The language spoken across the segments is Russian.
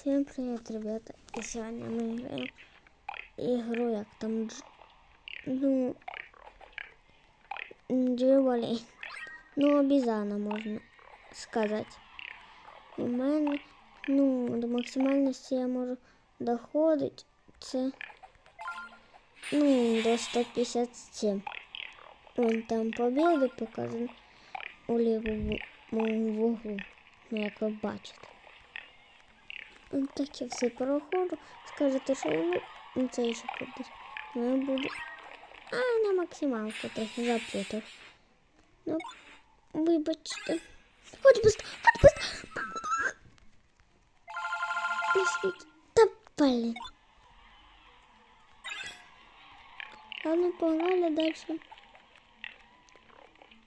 Всем привет, ребята! И сегодня мы играем игру, як там дж... ну дживолі. Ну, обізана можна сказати. У мене, ну, до максимальності я можу доходити. Це ну, до 157. Вон там побіди показано у лівому вуглу, ну, як ви бачите. Ось Так я все проходжу. Скажете, що я ну, це ще кудись. Ну, я буду. А, на максималку трохи заплутав. Ну, вибачте. От просто, от просто. Пишіть. Та блін. Ладно, погнали дальше.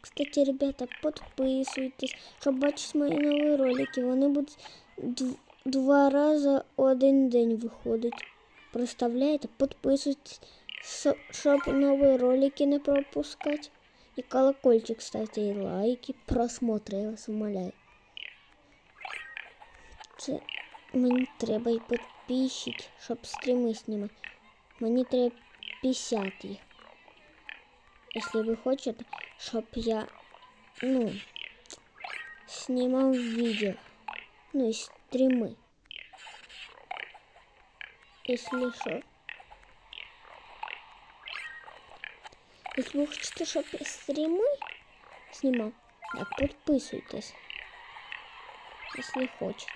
Кстати, ребята, подписуйтесь, щоб бачити мої нові ролики. Вони будуть дв- два рази один день виходить. Представляєте? Підписуйтесь, со- щоб нові ролики не пропускати. І колокольчик ставте, і лайки, просмотри, я вас умоляю. Це мені треба і підписчики, щоб стріми знімати. Мені треба 50 їх. Якщо ви хочете, щоб я, ну, снимал видео, ну и стримы. Если что. Если вы хотите, щоб я стримы снимал, так подписывайтесь. Если хочете.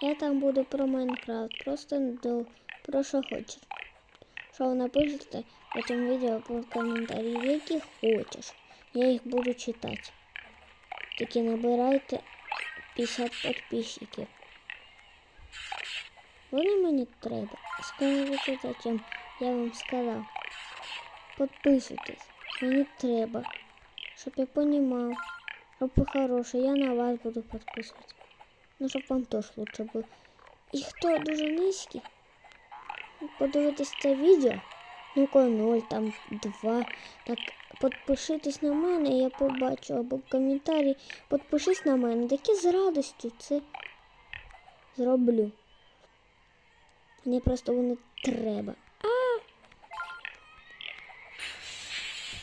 Я там буду про Майнкрафт, просто до про що хочете. Що ви напишете в цьому відео по коментарі, які хочеш. Я їх буду читати. Тільки набирайте 50 підписчиків. Вони мені треба. Скажіть зачем я вам сказав. Підписуйтесь. Мені треба. Щоб я понімав. Щоб ви я на вас буду підписувати. Ну, щоб вам теж лучше було. І хто дуже низький, подивитись це відео, ну ко 0, там 2, так підпишитесь на мене, я побачу, або коментарі підпишись на мене, так я з радістю це зроблю. Мені просто воно треба. А!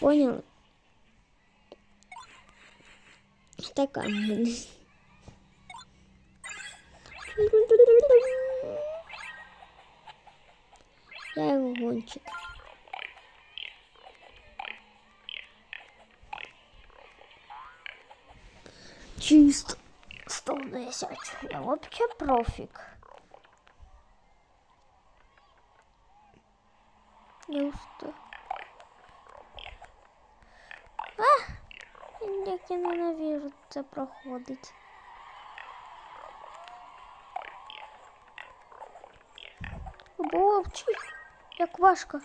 Поняли? Така в мене. Я його гонщик. Чисто. 110. Я вообще профик. Я устал. А! Як я ненавижу це проходить. Вовчі, як важко.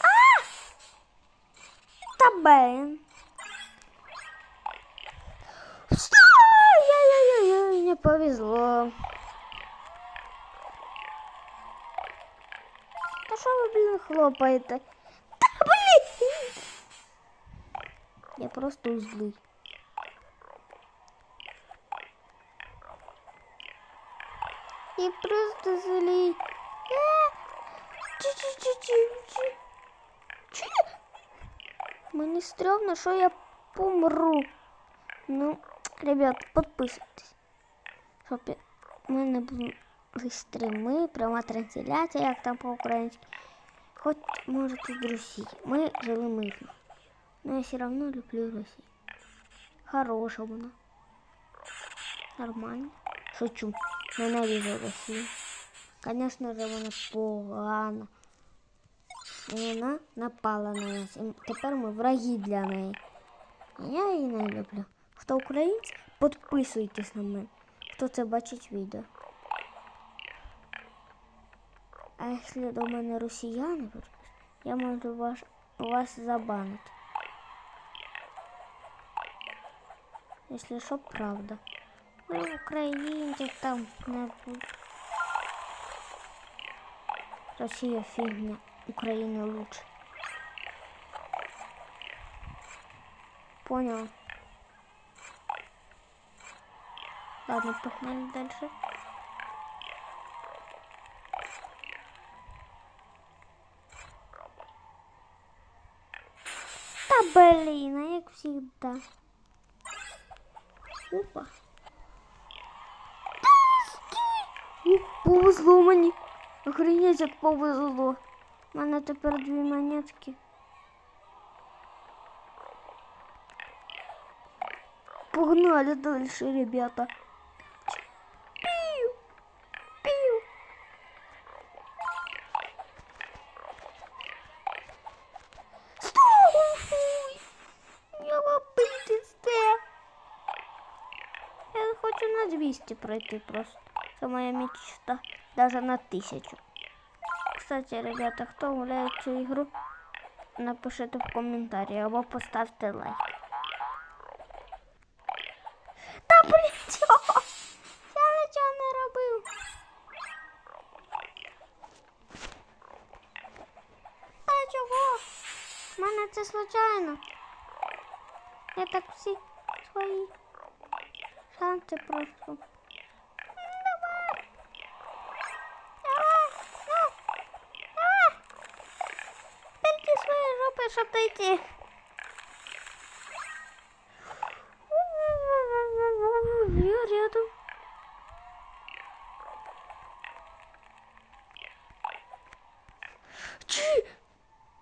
А! Та блин. Стой! Яй-яй-яй, не повезло. що ви, блін, хлопаєте? Та блін! Я просто злий. И просто злей. А! Чи-чи-чи-чи-чи. Чи? Мені стрёмно, що я помру. Ну, ребят, підписуйтесь. Щоб я- в мене були стріми, пряма трансляція, як там по-українськи. Хоч, може, тут Росії. Ми жили мирно. Но я все равно люблю Росію. Хороша вона. Нормально. Шучу. Ненавижу Росію. Звісно ж, вона погана. І вона напала на нас. І тепер ми враги для неї. А я її не люблю. Хто українець, підписуйтесь на мене. Хто це бачить відео. А якщо до мене росіяни підписують, я можу вас, вас забанити. Якщо що, правда. Ну, українців там не буде. Росія фігня, Україна лучше. Понял? Ладно, погнали дальше. Блин, а як всегда. Опа. О, повезло мені. Охренеть, як повезло. У мене тепер дві монетки. Погнали дальше, ребята. Пройти просто. Это моя мечта. Даже на 1000. Кстати, ребята, кто гуляет цю ігру, напишите в коментарі або поставте лайк. Та чого? Я нічого не робив. Та чого? У мене це случайно. Я так всі свої шанси просто. Щоб дойти. Я рядом. Чи?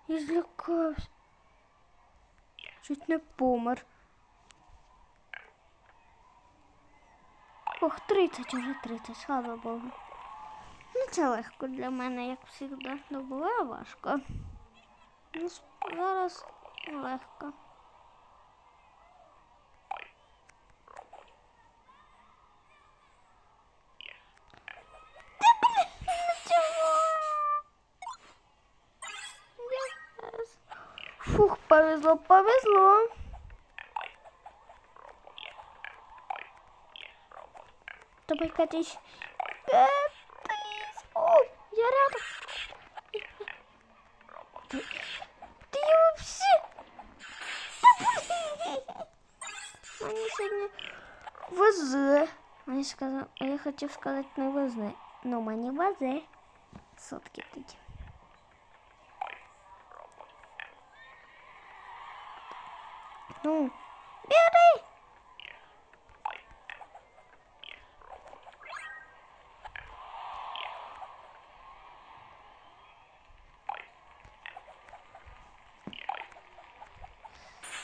Я злякався. Чуть не помер. Ох, 30, уже 30, слава Богу. Ну, це легко для мене, як завжди. Ну, буває важко. Ну, зараз легко. Фух, повезло, повезло. Давай катись. Катись. О, я рядом. Мені сьогодні везе. Мені сказав, а я хотів сказати не везе. Ну, мені везе. Сотки тоді. Ну, бери.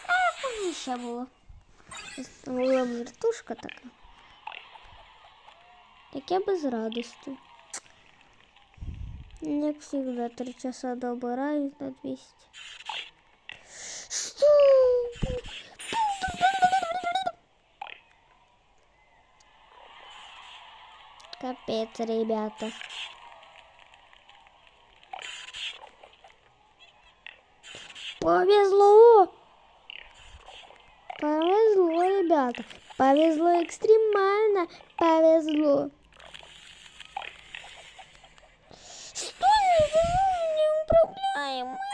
А як мені ще було? Була вертушка така. Так я без радости. Як всегда, три часа добираюсь до 200. Что? Капец, ребята. Повезло! Повезло, ребята. Повезло экстремально. Повезло. Стой, неуправляемый.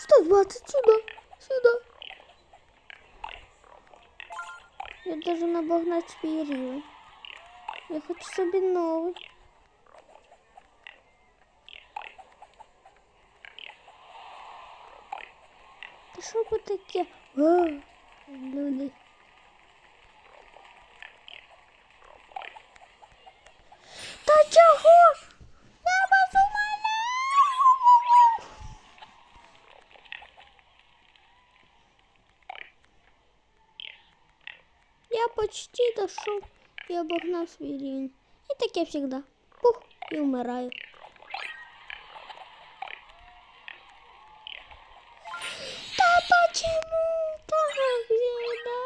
120 сюда, сюда. Я должен обогнать свій. Я хочу собі новий. Та що би таке? О, люди. Да чого? почти дошел и обогнал свой рівень. И так я всегда. Пух, и умираю. Да почему так всегда?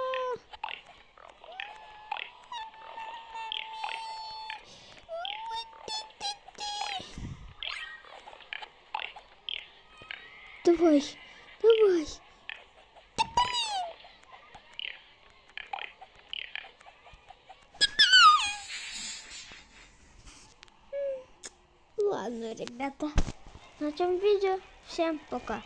Давай, давай. Ребята. На этом видео. Всем пока.